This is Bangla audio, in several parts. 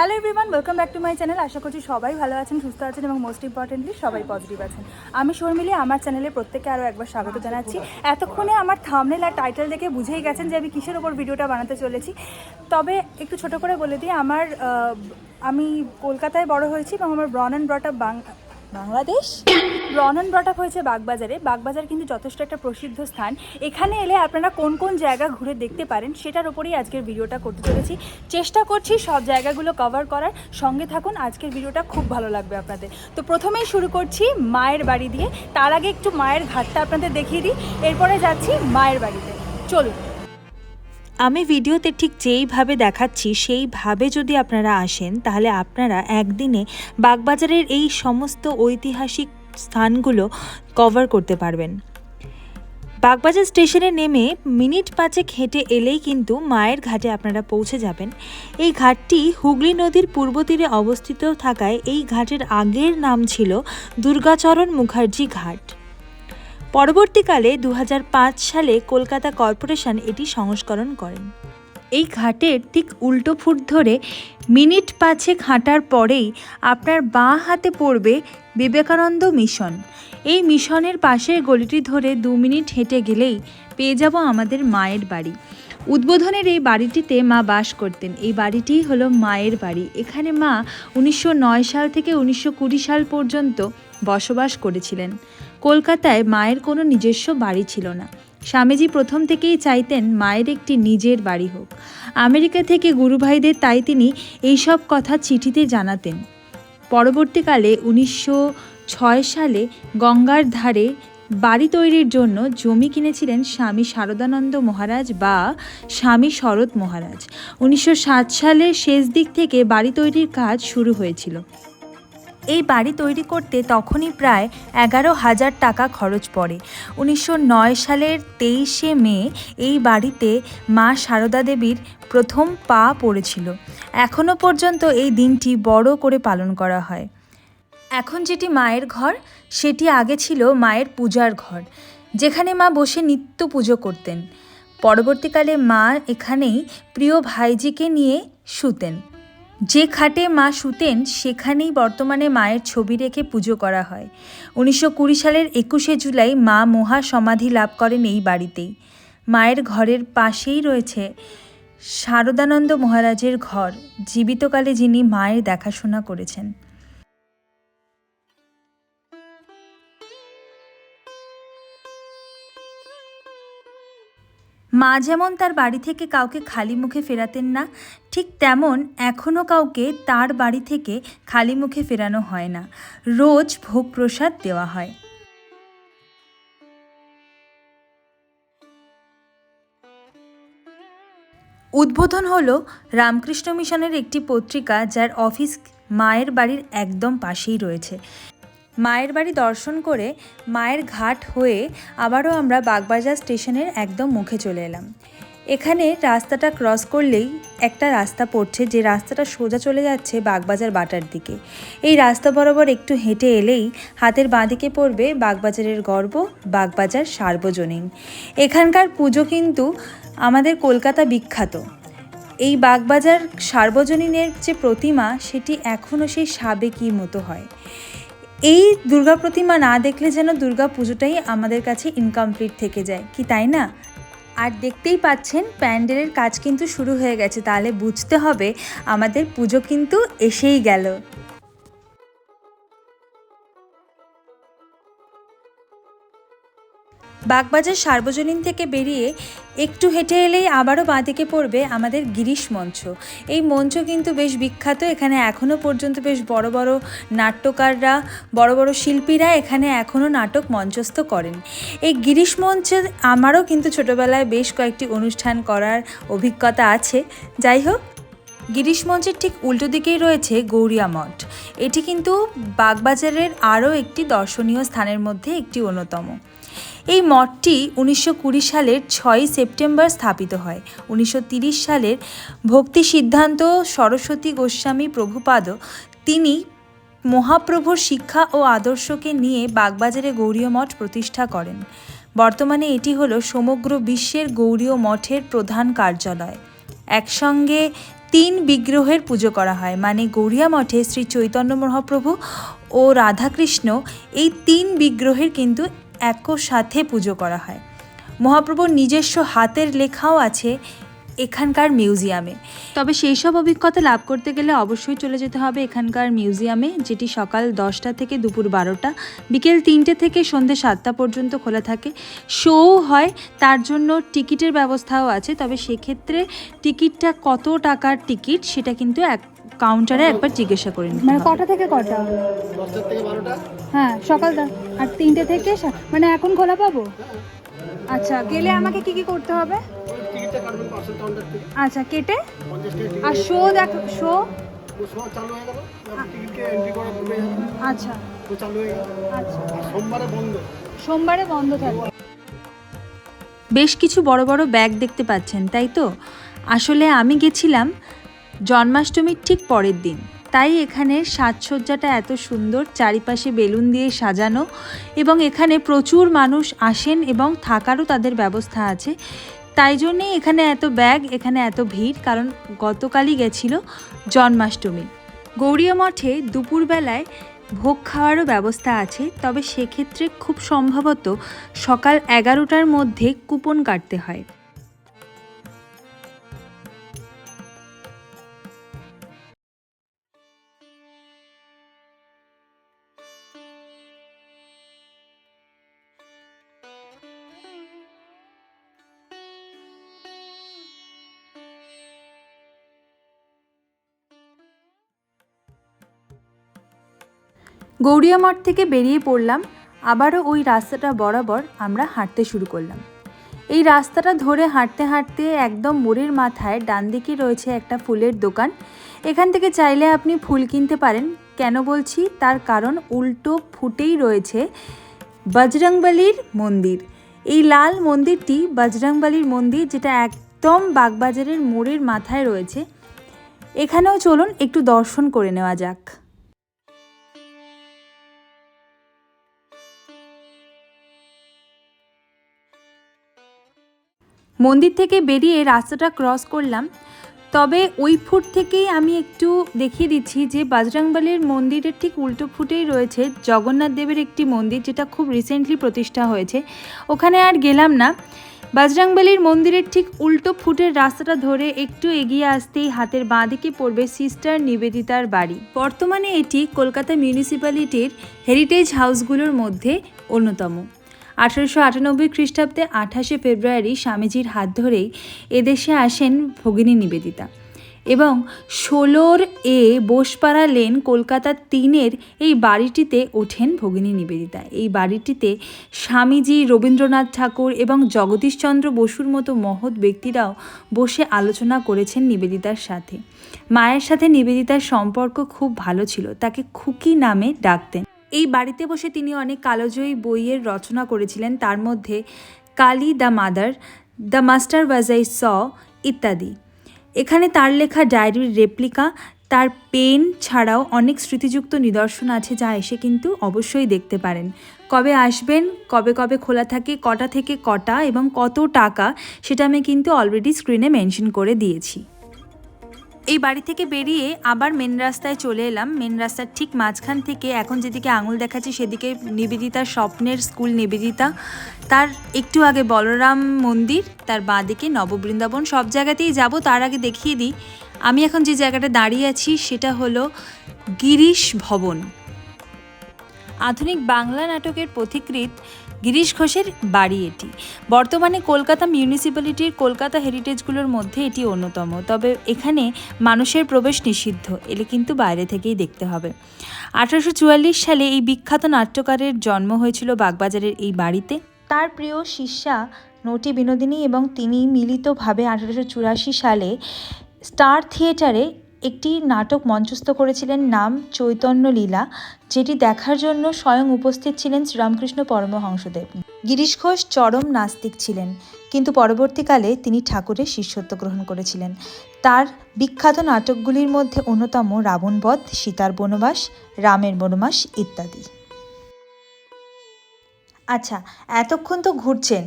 Hello everyone welcome back to my channel আশা করছি সবাই ভালো আছেন, সুস্থ আছেন এবং মোস্ট ইম্পর্টেন্টলি সবাই পজিটিভ আছেন। আমি শর্মিলি, আমার চ্যানেলে প্রত্যেকে আরও একবার স্বাগত জানাচ্ছি। এতক্ষণে আমার থামনেল আর টাইটেল দেখে বুঝেই গেছেন যে আমি কিসের ওপর ভিডিওটা বানাতে চলেছি। তবে একটু ছোট করে বলে দিই, আমার আমি কলকাতায় বড় হয়েছি এবং আমার born and brought up Bangladesh. And brought up হয়েছে বাগবাজারে। বাগবাজার কিন্তু যথেষ্ট একটা প্রসিদ্ধ স্থান। এখানে এলে আপনারা কোন কোন জায়গা ঘুরে দেখতে পারেন সেটার ওপরেই আজকের ভিডিওটা করতে চলেছি। চেষ্টা করছি সব জায়গাগুলো কভার করার। সঙ্গে থাকুন, আজকের ভিডিওটা খুব ভালো লাগবে আপনাদের। তো প্রথমেই শুরু করছি মায়ের বাড়ি দিয়ে। তার আগে একটু মায়ের ঘাটটা আপনাদের দেখিয়ে দিই। এরপরে যাচ্ছি মায়ের বাড়িতে। চলুন। আমি ভিডিওতে ঠিক যেইভাবে দেখাচ্ছি, সেইভাবে যদি আপনারা আসেন, তাহলে আপনারা একদিনে বাগবাজারের এই সমস্ত ঐতিহাসিক স্থানগুলো কভার করতে পারবেন। বাগবাজার স্টেশনে নেমে মিনিট পাঁচেক হেঁটে এলেই কিন্তু মায়ের ঘাটে আপনারা পৌঁছে যাবেন। এই ঘাটটি হুগলি নদীর পূর্ব তীরে অবস্থিত থাকায় এই ঘাটের আগের নাম ছিল দুর্গাচরণ মুখার্জি ঘাট। পরবর্তীকালে দু হাজার পাঁচ সালে কলকাতা কর্পোরেশন এটি সংস্করণ করেন। এই ঘাটের ঠিক উল্টো ফুট ধরে মিনিট পাঁচেক হাঁটার পরেই আপনার বাঁ হাতে পড়বে বিবেকানন্দ মিশন। এই মিশনের পাশের গলিটি ধরে দু মিনিট হেঁটে গেলেই পেয়ে যাব আমাদের মায়ের বাড়ি। উদ্বোধনের এই বাড়িটিতে মা বাস করতেন। এই বাড়িটিই হলো মায়ের বাড়ি। এখানে মা উনিশশো নয় সাল থেকে উনিশশো কুড়ি সাল পর্যন্ত বসবাস করেছিলেন। কলকাতায় মায়ের কোনো নিজস্ব বাড়ি ছিল না। স্বামীজি প্রথম থেকেই চাইতেন মায়ের একটি নিজের বাড়ি হোক। আমেরিকা থেকে গুরুভাইদের তাই তিনি এইসব কথা চিঠিতে জানাতেন। পরবর্তীকালে উনিশশো ছয় সালে গঙ্গার ধারে বাড়ি তৈরির জন্য জমি কিনেছিলেন স্বামী শারদানন্দ মহারাজ বা স্বামী শরৎ মহারাজ। উনিশশো সালের শেষ দিক থেকে বাড়ি তৈরির কাজ শুরু হয়েছিল। এই বাড়ি তৈরি করতে তখনই প্রায় এগারো হাজার টাকা খরচ পড়ে। উনিশশো নয় সালের তেইশে মে এই বাড়িতে মা সারদা দেবীর প্রথম পা পড়েছিল। এখনও পর্যন্ত এই দিনটি বড় করে পালন করা হয়। এখন যেটি মায়ের ঘর, সেটি আগে ছিল মায়ের পূজার ঘর, যেখানে মা বসে নিত্য পুজো করতেন। পরবর্তীকালে মা এখানেই প্রিয় ভাইজিকে নিয়ে শুতেন। যে খাটে মা শুতেন, সেখানেই বর্তমানে মায়ের ছবি রেখে পুজো করা হয়। উনিশশো কুড়ি সালের একুশে জুলাই মা মহা সমাধি লাভ করেন এই বাড়িতেই। মায়ের ঘরের পাশেই রয়েছে শারদানন্দ মহারাজের ঘর, জীবিতকালে যিনি মায়ের দেখাশোনা করেছেন। মা যেমন তার বাড়ি থেকে কাউকে খালি মুখে ফেরাতেন না, ঠিক তেমন এখনও কাউকে তার বাড়ি থেকে খালি মুখে ফেরানো হয় না। রোজ ভোগ প্রসাদ দেওয়া হয়। উদ্বোধন হলো রামকৃষ্ণ মিশনের একটি পত্রিকা যার অফিস মায়ের বাড়ির একদম পাশেই রয়েছে। মায়ের বাড়ি দর্শন করে মায়ের ঘাট হয়ে আবারও আমরা বাগবাজার স্টেশনের একদম মুখে চলে এলাম। এখানে রাস্তাটা ক্রস করলেই একটা রাস্তা পড়ছে, যে রাস্তাটা সোজা চলে যাচ্ছে বাগবাজার বাটার দিকে। এই রাস্তা বরাবর একটু হেঁটে এলেই হাতের বাঁদিকে পড়বে বাগবাজারের গর্ব, বাগবাজার সার্বজনীন। এখানকার পুজো কিন্তু আমাদের কলকাতা বিখ্যাত। এই বাগবাজার সার্বজনীনের যে প্রতিমা, সেটি এখনও সেই সাবেকির মতো হয়। এই দুর্গা প্রতিমা না দেখলে যেন দুর্গা পুজোটাই আমাদের কাছে ইনকমপ্লিট থেকে যায়, কি তাই না? আর দেখতেই পাচ্ছেন, প্যান্ডেলের কাজ কিন্তু শুরু হয়ে গেছে, তাহলে বুঝতে হবে আমাদের পুজো কিন্তু এসেই গেল। বাগবাজার সার্বজনীন থেকে বেরিয়ে একটু হেঁটে এলেই আবারও বাঁদিকে পড়বে আমাদের গিরিশ মঞ্চ। এই মঞ্চ কিন্তু বেশ বিখ্যাত। এখানে এখনও পর্যন্ত বেশ বড় বড় নাট্যকাররা, বড় বড় শিল্পীরা এখানে এখনও নাটক মঞ্চস্থ করেন। এই গিরিশ মঞ্চে আমারও কিন্তু ছোটোবেলায় বেশ কয়েকটি অনুষ্ঠান করার অভিজ্ঞতা আছে। যাই হোক, গিরিশ মঞ্চের ঠিক উল্টো দিকেই রয়েছে গৌরিয়া মঠ। এটি কিন্তু বাগবাজারের আরও একটি দর্শনীয় স্থানের মধ্যে একটি অন্যতম। এই মঠটি উনিশশো কুড়ি সালের ছয়ই সেপ্টেম্বর স্থাপিত হয়। উনিশশো সালের ভক্তি সিদ্ধান্ত সরস্বতী গোস্বামী প্রভুপাদ তিনি মহাপ্রভুর শিক্ষা ও আদর্শকে নিয়ে বাগবাজারে গৌরীয় মঠ প্রতিষ্ঠা করেন। বর্তমানে এটি হলো সমগ্র বিশ্বের গৌরীয় মঠের প্রধান কার্যালয়। একসঙ্গে তিন বিগ্রহের পুজো করা হয় মানে গৌরিয়া মঠে শ্রী চৈতন্য মহাপ্রভু ও রাধাকৃষ্ণ এই তিন বিগ্রহের কিন্তু একসাথে পুজো করা হয়। মহাপ্রভুর নিজস্ব হাতের লেখাও আছে এখানকার মিউজিয়ামে। তবে সেই সব অভিজ্ঞতা লাভ করতে গেলে অবশ্যই চলে যেতে হবে এখানকার মিউজিয়ামে, যেটি সকাল দশটা থেকে দুপুর বারোটা, বিকেল তিনটে থেকে সন্ধ্যে সাতটা পর্যন্ত খোলা থাকে। শোও হয়, তার জন্য টিকিটের ব্যবস্থাও আছে, তবে সেক্ষেত্রে টিকিটটা কত টাকার টিকিট সেটা কিন্তু এক কাউন্টারে একবার জিজ্ঞাসা করে নিতে মানে কটা থেকে কটা? থেকে হ্যাঁ সকাল দা- আর তিনটে থেকে মানে এখন খোলা পাবো? আচ্ছা গেলে আমাকে কি কি করতে হবে? টিকিটটা কাটবেন পার্সেল কাউন্টার থেকে। আচ্ছা কেটে? আর শো দেখ শো ও চালু হয়ে গেল টিকিটকে এন্ট্রি করা ঢুকে আচ্ছা। ও চালু হয়ে গেল। আচ্ছা। সোমবারে বন্ধ। সোমবারে বন্ধ থাকবে বেশ কিছু বড় বড় ব্যাগ দেখতে পাচ্ছেন তাই তো? আসলে আমি গেছিলাম জন্মাষ্টমীর ঠিক পরের দিন। তাই এখানের সাজসজ্জাটা এত সুন্দর, চারিপাশে বেলুন দিয়ে সাজানো এবং এখানে প্রচুর মানুষ আসেন এবং থাকারও তাদের ব্যবস্থা আছে। তাই জন্যেই এখানে এত ব্যাগ, এখানে এত ভিড়, কারণ গতকালই গেছিল জন্মাষ্টমী। গৌরীয় মঠে দুপুরবেলায় ভোগ খাওয়ারও ব্যবস্থা আছে, তবে সেক্ষেত্রে খুব সম্ভবত সকাল এগারোটার মধ্যে কুপন কাটতে হয়। গৌরিয়া মঠ থেকে বেরিয়ে পড়লাম, আবারও ওই রাস্তাটা বরাবর আমরা হাঁটতে শুরু করলাম। এই রাস্তাটা ধরে হাঁটতে হাঁটতে একদম মোড়ের মাথায় ডান দিকে রয়েছে একটা ফুলের দোকান। এখান থেকে চাইলে আপনি ফুল কিনতে পারেন। কেন বলছি? তার কারণ উল্টো ফুটেই রয়েছে বজরংবলির মন্দির। এই লাল মন্দিরটি বজরংবলির মন্দির, যেটা একদম বাগবাজারের মোড়ের মাথায় রয়েছে। এখানেও চলুন একটু দর্শন করে নেওয়া যাক। মন্দির থেকে বেরিয়ে রাস্তাটা ক্রস করলাম। তবে ওই ফুট থেকেই আমি একটু দেখিয়ে দিচ্ছি যে বাজরাংবালির মন্দিরের ঠিক উল্টো ফুটেই রয়েছে জগন্নাথ দেবের একটি মন্দির, যেটা খুব রিসেন্টলি প্রতিষ্ঠা হয়েছে। ওখানে আর গেলাম না। বাজরাংবালির মন্দিরের ঠিক উল্টো ফুটের রাস্তাটা ধরে একটু এগিয়ে আসতেই হাতের বাঁ দিকে পড়বে সিস্টার নিবেদিতার বাড়ি। বর্তমানে এটি কলকাতা মিউনিসিপ্যালিটির হেরিটেজ হাউসগুলোর মধ্যে অন্যতম। আঠারোশো আটানব্বই খ্রিস্টাব্দে আঠাশে ফেব্রুয়ারি স্বামীজির হাত ধরেই এদেশে আসেন ভগিনী নিবেদিতা। এবং ষোলোর এ বোসপাড়া লেন কলকাতার তিনের এই বাড়িটিতে ওঠেন ভগিনী নিবেদিতা। এই বাড়িটিতে স্বামীজি রবীন্দ্রনাথ ঠাকুর এবং জগদীশচন্দ্র বসুর মতো মহৎ ব্যক্তিরাও বসে আলোচনা করেছেন নিবেদিতার সাথে। মায়ের সাথে নিবেদিতার সম্পর্ক খুব ভালো ছিল, তাকে খুকি নামে ডাকতেন। এই বাড়িতে বসে তিনি অনেক কালোজয়ী বইয়ের রচনা করেছিলেন, তার মধ্যে Kali the mother, the master was I saw ইত্যাদি। এখানে তার লেখা ডায়েরির রেপ্লিকা, তার পেন ছাড়াও অনেক স্মৃতিযুক্ত নিদর্শন আছে যা এসে কিন্তু অবশ্যই দেখতে পারেন। কবে আসবেন, কবে কবে খোলা থাকে, কটা থেকে কটা এবং কত টাকা, সেটা আমি কিন্তু অলরেডি স্ক্রিনে মেনশন করে দিয়েছি। এই বাড়ি থেকে বেরিয়ে আবার মেন রাস্তায় চলে এলাম। মেন রাস্তার ঠিক মাঝখান থেকে এখন যেদিকে আঙুল দেখাচ্ছি সেদিকে নিবেদিতার স্বপ্নের স্কুল নিবেদিতা। তার একটু আগে বলরাম মন্দির, তার বাঁদিকে নববৃন্দাবন। সব জায়গাতেই যাব, তার আগে দেখিয়ে দিই। আমি এখন যে জায়গাটা দাঁড়িয়ে আছি সেটা হলো গিরিশ ভবন। আধুনিক বাংলা নাটকের পথিকৃৎ গিরিশ ঘোষের বাড়ি এটি। বর্তমানে কলকাতা মিউনিসিপ্যালিটির কলকাতা হেরিটেজগুলোর মধ্যে এটি অন্যতম, তবে এখানে মানুষের প্রবেশ নিষিদ্ধ, এলে কিন্তু বাইরে থেকেই দেখতে হবে। আঠারোশো চুয়াল্লিশ সালে এই বিখ্যাত নাট্যকারের জন্ম হয়েছিল বাগবাজারের এই বাড়িতে। তার প্রিয় শিষ্যা নটি বিনোদিনী এবং তিনি মিলিতভাবে আঠারোশো চুরাশি সালে স্টার থিয়েটারে একটি নাটক মঞ্চস্থ করেছিলেন নাম চৈতন্য লীলা, যেটি দেখার জন্য স্বয়ং উপস্থিত ছিলেন শ্রীরামকৃষ্ণ পরমহংসদেব। গিরিশ ঘোষ চরম নাস্তিক ছিলেন, কিন্তু পরবর্তীকালে তিনি ঠাকুরের শিষ্যত্ব গ্রহণ করেছিলেন। তার বিখ্যাত নাটকগুলির মধ্যে অন্যতম রাবণবধ সীতার বনবাস, রামের বনবাস ইত্যাদি। আচ্ছা এতক্ষণ তো ঘুরছেন,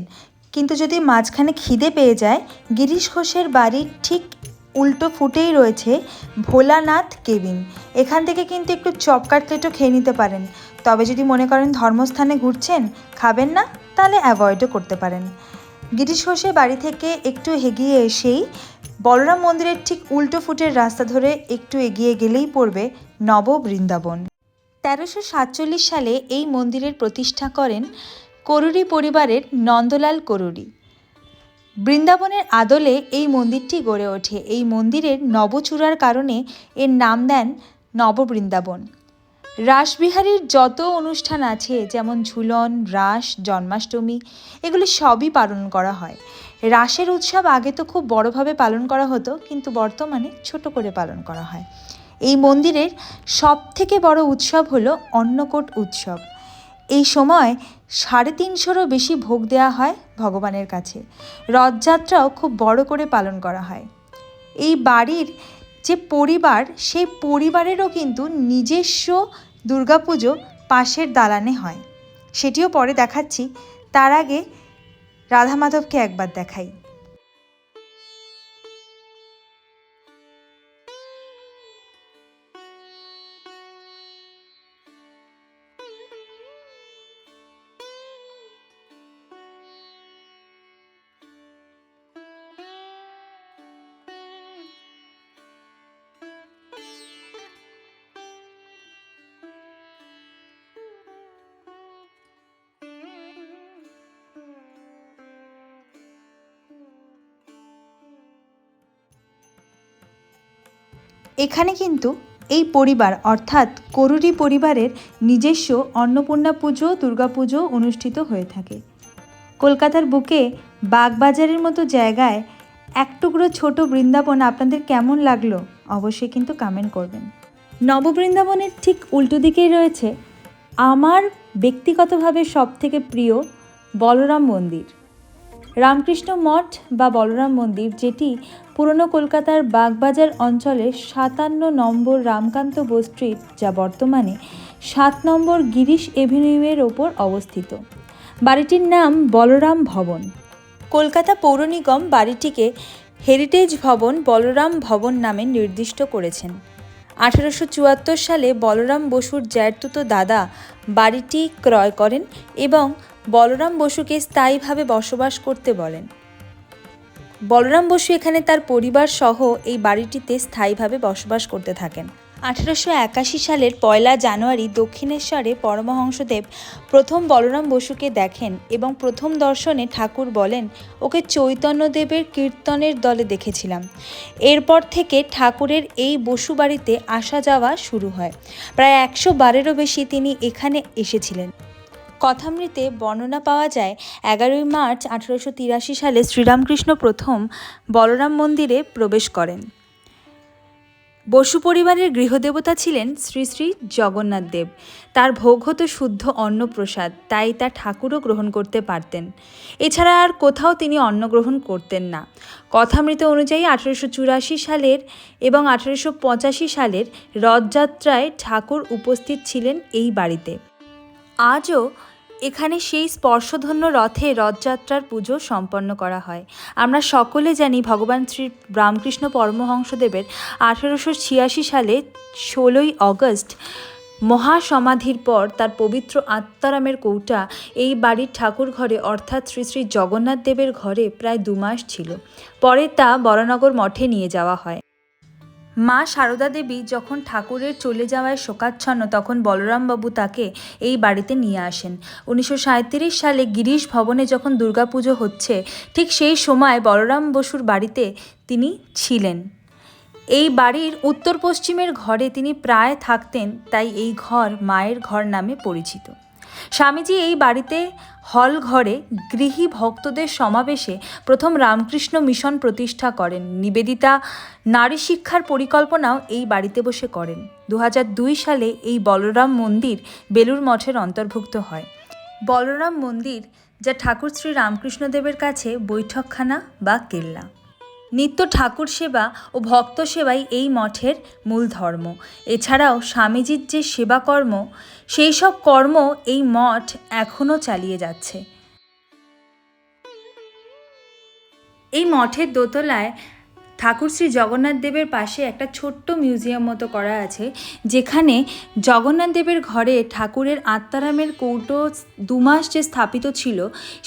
কিন্তু যদি মাঝখানে খিদে পেয়ে যায়, গিরিশ ঘোষের বাড়ির ঠিক উল্টো ফুটেই রয়েছে ভোলানাথ কেবিন। এখান থেকে কিন্তু একটু চপ কাটলেটও খেয়ে নিতে পারেন। তবে যদি মনে করেন ধর্মস্থানে ঘুরছেন, খাবেন না, তাহলে অ্যাভয়েডও করতে পারেন। গিরিশ ঘোষের বাড়ি থেকে একটু এগিয়ে এসেই বলরাম মন্দিরের ঠিক উল্টো ফুটের রাস্তা ধরে একটু এগিয়ে গেলেই পড়বে নব বৃন্দাবন। তেরোশো সাতচল্লিশ সালে এই মন্দিরের প্রতিষ্ঠা করেন করুরি পরিবারের নন্দলাল করুরি। বৃন্দাবনের আদলে এই মন্দিরটি গড়ে ওঠে। এই মন্দিরের নবচূড়ার কারণে এর নাম দেন নববৃন্দাবন। রাসবিহারীর যত অনুষ্ঠান আছে, যেমন ঝুলন, রাস, জন্মাষ্টমী, এগুলি সবই পালন করা হয়। রাসের উৎসব আগে তো খুব বড়োভাবে পালন করা হতো, কিন্তু বর্তমানে ছোট করে পালন করা হয়। এই মন্দিরের সব থেকে বড় উৎসব হলো অন্নকূট উৎসব। এই সময় সাড়ে তিনশোরও বেশি ভোগ দেওয়া হয় ভগবানের কাছে। রথযাত্রাও খুব বড় করে পালন করা হয়। এই বাড়ির যে পরিবার, সেই পরিবারেরও কিন্তু নিজস্ব দুর্গাপুজো পাশের দালানে হয়। সেটিও পরে দেখাচ্ছি। তার আগে রাধা মাধবকে একবার দেখাই। এখানে কিন্তু এই পরিবার, অর্থাৎ করুরি পরিবারের নিজস্ব অন্নপূর্ণা পুজো দুর্গাপুজো অনুষ্ঠিত হয়ে থাকে। কলকাতার বুকে বাগবাজারের মতো জায়গায় এক টুকরো ছোট বৃন্দাবন আপনাদের কেমন লাগল অবশ্যই কিন্তু কমেন্ট করবেন। নববৃন্দাবনের ঠিক উল্টো দিকেই রয়েছে আমার ব্যক্তিগতভাবে সবথেকে প্রিয় বলরাম মন্দির। রামকৃষ্ণ মঠ বা বলরাম মন্দির, যেটি পুরনো কলকাতার বাগবাজার অঞ্চলের সাতান্ন নম্বর রামকান্ত বোস স্ট্রিট যা বর্তমানে সাত নম্বর গিরিশ এভিনিউয়ের ওপর অবস্থিত। বাড়িটির নাম বলরাম ভবন। কলকাতা পৌর নিগম বাড়িটিকে হেরিটেজ ভবন বলরাম ভবন নামে নির্দিষ্ট করেছেন। আঠারোশো চুয়াত্তর সালে বলরাম বসুর জ্যাঠতুতো দাদা বাড়িটি ক্রয় করেন এবং বলরাম বসুকে স্থায়ীভাবে বসবাস করতে বলেন। বলরাম বসু এখানে তার পরিবার সহ এই বাড়িটিতে স্থায়ীভাবে বসবাস করতে থাকেন। আঠারোশো একাশি সালের পয়লা জানুয়ারি দক্ষিণেশ্বরে পরমহংসদেব প্রথম বলরাম বসুকে দেখেন এবং প্রথম দর্শনে ঠাকুর বলেন, ওকে চৈতন্যদেবের কীর্তনের দলে দেখেছিলাম। এরপর থেকে ঠাকুরের এই বসু বাড়িতে আসা যাওয়া শুরু হয়। প্রায় একশো বারেরও বেশি তিনি এখানে এসেছিলেন। কথামৃতে বর্ণনা পাওয়া যায়, এগারোই মার্চ আঠারোশো তিরাশি সালে শ্রীরামকৃষ্ণ প্রথম বলরাম মন্দিরে প্রবেশ করেন। বসু পরিবারের গৃহদেবতা ছিলেন শ্রী শ্রী জগন্নাথ দেব। তার ভোগ হতো শুদ্ধ অন্নপ্রসাদ, তাই তা ঠাকুরও গ্রহণ করতে পারতেন। এছাড়া আর কোথাও তিনি অন্ন গ্রহণ করতেন না। কথামৃত অনুযায়ী আঠেরোশো চুরাশি সালের এবং আঠেরোশো পঁচাশি সালের রথযাত্রায় ঠাকুর উপস্থিত ছিলেন এই বাড়িতে। আজও এখানে সেই স্পর্শধন্য রথে রথযাত্রার পুজো সম্পন্ন করা হয়। আমরা সকলে জানি ভগবান শ্রী রামকৃষ্ণ পরমহংসদেবের আঠেরোশো ছিয়াশি সালে ষোলোই অগস্ট মহাসমাধির পর তার পবিত্র আত্মারামের কৌটা এই বাড়ির ঠাকুর ঘরে অর্থাৎ শ্রী শ্রী জগন্নাথ দেবের ঘরে প্রায় দু মাস ছিল। পরে তা বরানগর মঠে নিয়ে যাওয়া হয়। মা সারদা দেবী যখন ঠাকুরের চলে যাওয়ায় শোকাচ্ছন্ন তখন বলরামবাবু তাকে এই বাড়িতে নিয়ে আসেন। উনিশশো সালে গিরিশ ভবনে যখন দুর্গাপুজো হচ্ছে, ঠিক সেই সময় বলরাম বসুর বাড়িতে তিনি ছিলেন। এই বাড়ির উত্তর পশ্চিমের ঘরে তিনি প্রায় থাকতেন, তাই এই ঘর মায়ের ঘর নামে পরিচিত। স্বামীজি এই বাড়িতে হল ঘরে গৃহী ভক্তদের সমাবেশে প্রথম রামকৃষ্ণ মিশন প্রতিষ্ঠা করেন। নিবেদিতা নারী শিক্ষার পরিকল্পনাও এই বাড়িতে বসে করেন। দু হাজার দুই সালে এই বলরাম মন্দির বেলুর মঠের অন্তর্ভুক্ত হয়। বলরাম মন্দির, যা ঠাকুর শ্রী রামকৃষ্ণদেবের কাছে বৈঠকখানা বা কেল্লা। নিত্য ঠাকুর সেবা ও ভক্ত সেবাই এই মঠের মূল ধর্ম। এছাড়াও স্বামীজির যে সেবাকর্ম, সেই সব কর্ম এই মঠ এখনও চালিয়ে যাচ্ছে। এই মঠের দোতলায় ঠাকুর শ্রী জগন্নাথ দেবের পাশে একটা ছোট্ট মিউজিয়াম মতো করা আছে, যেখানে জগন্নাথ দেবের ঘরে ঠাকুরের আত্মারামের কৌটো দুমাস যে স্থাপিত ছিল,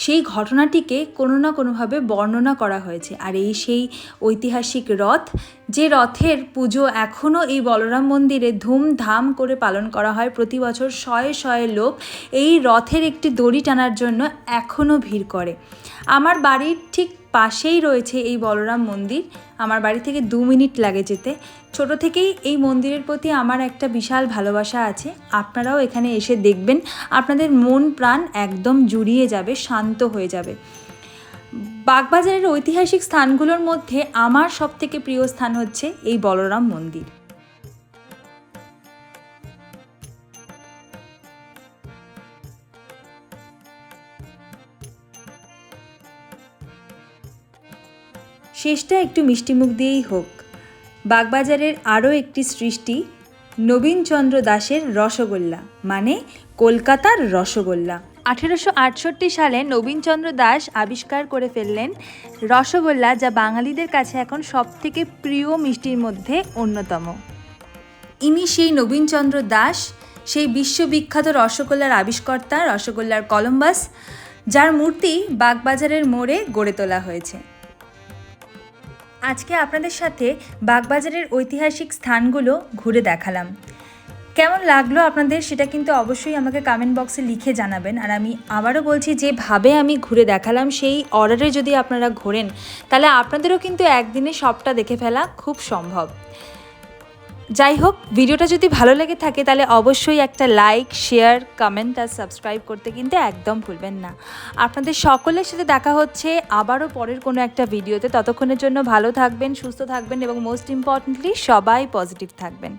সেই ঘটনাটিকে কোনো না কোনোভাবে বর্ণনা করা হয়েছে। আর এই সেই ঐতিহাসিক রথ, যে রথের পুজো এখনও এই বলরাম মন্দিরে ধুমধাম করে পালন করা হয়, প্রতি বছর শয়ে শয়ে লোক এই রথের একটি দড়ি টানার জন্য এখনও ভিড় করে। আমার বাড়ির ঠিক পাশেই রয়েছে এই বলরাম মন্দির। আমার বাড়ি থেকে দু মিনিট লাগে যেতে। ছোট থেকেই এই মন্দিরের প্রতি আমার একটা বিশাল ভালোবাসা আছে। আপনারাও এখানে এসে দেখবেন, আপনাদের মন প্রাণ একদম জুড়িয়ে যাবে, শান্ত হয়ে যাবে। বাগবাজারের ঐতিহাসিক স্থানগুলোর মধ্যে আমার সবথেকে প্রিয় স্থান হচ্ছে এই বলরাম মন্দির। শেষটা একটু মিষ্টিমুখ দিয়েই হোক। বাগবাজারের আরও একটি সৃষ্টি নবীনচন্দ্র দাসের রসগোল্লা মানে কলকাতার রসগোল্লা। আঠেরোশো আটষট্টি সালে নবীনচন্দ্র দাস আবিষ্কার করে ফেললেন রসগোল্লা যা বাঙালিদের কাছে এখন সবথেকে প্রিয় মিষ্টির মধ্যে অন্যতম। ইনি সেই নবীনচন্দ্র দাস সেই বিশ্ববিখ্যাত রসগোল্লার আবিষ্কর্তা রসগোল্লার কলম্বাস যার মূর্তি বাগবাজারের মোড়ে গড়ে তোলা হয়েছে। আজকে আপনাদের সাথে বাগবাজারের ঐতিহাসিক স্থানগুলো ঘুরে দেখালাম। কেমন লাগল আপনাদের সেটা কিন্তু অবশ্যই আমাকে কমেন্ট বক্সে লিখে জানাবেন। আর আমি আবারও বলছি, যেভাবে আমি ঘুরে দেখালাম সেই অর্ডারে যদি আপনারা ঘোরেন, তাহলে আপনাদেরও কিন্তু একদিনে সবটা দেখে ফেলা খুব সম্ভব। যাই হোক, ভিডিওটা যদি ভালো লেগে থাকে, তাহলে অবশ্যই একটা লাইক শেয়ার কমেন্ট আর সাবস্ক্রাইব করতে কিন্তু একদম ভুলবেন না। আপনাদের সকলের সাথে দেখা হচ্ছে আবারও পরের কোনো একটা ভিডিওতে। ততক্ষণের জন্য ভালো থাকবেন, সুস্থ থাকবেন এবং মোস্ট ইম্পর্ট্যান্টলি সবাই পজিটিভ থাকবেন।